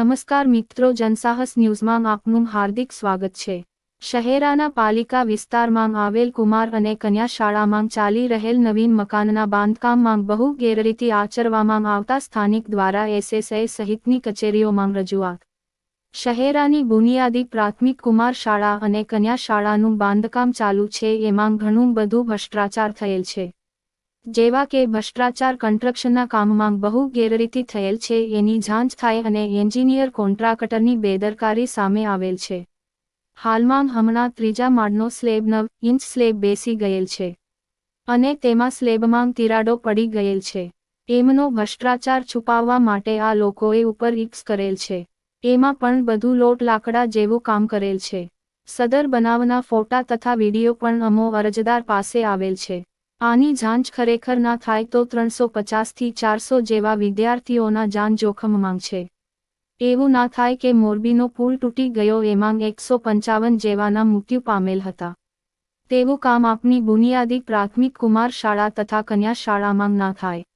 નમસ્કાર મિત્રો, જનસાહસ ન્યૂઝમાં આપનું હાર્દિક સ્વાગત છે. શહેરાના પાલિકા વિસ્તારમાં આવેલ કુમાર અને કન્યા શાળામાં ચાલી રહેલ નવીન મકાનના બાંધકામમાં બહુ ગેરરીતિ આચરવામાં આવતા સ્થાનિક દ્વારા એસએસએ સહિતની કચેરીઓમાં રજૂઆત. શહેરાની બુનિયાદી પ્રાથમિક કુમાર શાળા અને કન્યા શાળાનું બાંધકામ ચાલુ છે, એમાં ઘણું બધું ભ્રષ્ટાચાર થયેલ છે. જેવા કે ભ્રષ્ટાચાર કન્સ્ટ્રક્શનના કામમાં બહુ ગેરરીતિ થયેલ છે, એની જાંચ થાય અને એન્જિનિયર કોન્ટ્રાક્ટરની બેદરકારી સામે આવેલ છે. હાલમાં હમણાં ત્રીજા માળનો સ્લેબ નવ ઇંચ સ્લેબ બેસી ગયેલ છે અને તેમાં સ્લેબમાં તિરાડો પડી ગયેલ છે. એમનો ભ્રષ્ટાચાર છુપાવવા માટે આ લોકોએ ઉપર ઇક્સ કરેલ છે. એમાં પણ બધું લોટ લાકડા જેવું કામ કરેલ છે. સદર બનાવના ફોટા તથા વીડિયો પણ અમો અરજદાર પાસે આવેલ છે. આની જાંચ ખરેખર ના થાય તો ત્રણસો પચાસથી ચારસો જેવા વિદ્યાર્થીઓના જાન જોખમમાં છે. એવું ના થાય કે મોરબીનો પુલ તૂટી ગયો એમાં એકસો પંચાવન જેવાના મૃત્યુ પામેલ હતા. તેવું કામ આપની બુનિયાદી પ્રાથમિક કુમાર શાળા તથા કન્યા શાળામાં ના થાય.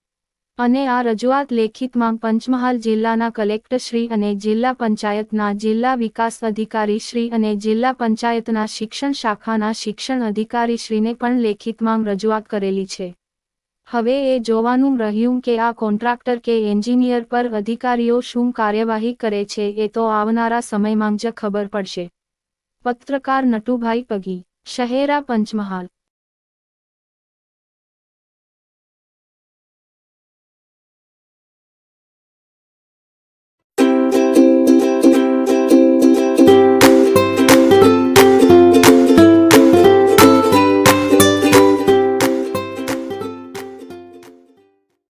અને આ રજૂઆત લેખિતમાં પંચમહાલ જિલ્લાના કલેક્ટરશ્રી અને જિલ્લા પંચાયતના જિલ્લા વિકાસ અધિકારીશ્રી અને જિલ્લા પંચાયતના શિક્ષણ શાખાના શિક્ષણ અધિકારીશ્રીને પણ લેખિતમાં રજૂઆત કરેલી છે. હવે એ જોવાનું રહ્યું કે આ કોન્ટ્રાક્ટર કે એન્જિનિયર પર અધિકારીઓ શું કાર્યવાહી કરે છે એ તો આવનારા સમયમાં જ ખબર પડશે. પત્રકાર નટુભાઈ પગી, શહેરા પંચમહાલ.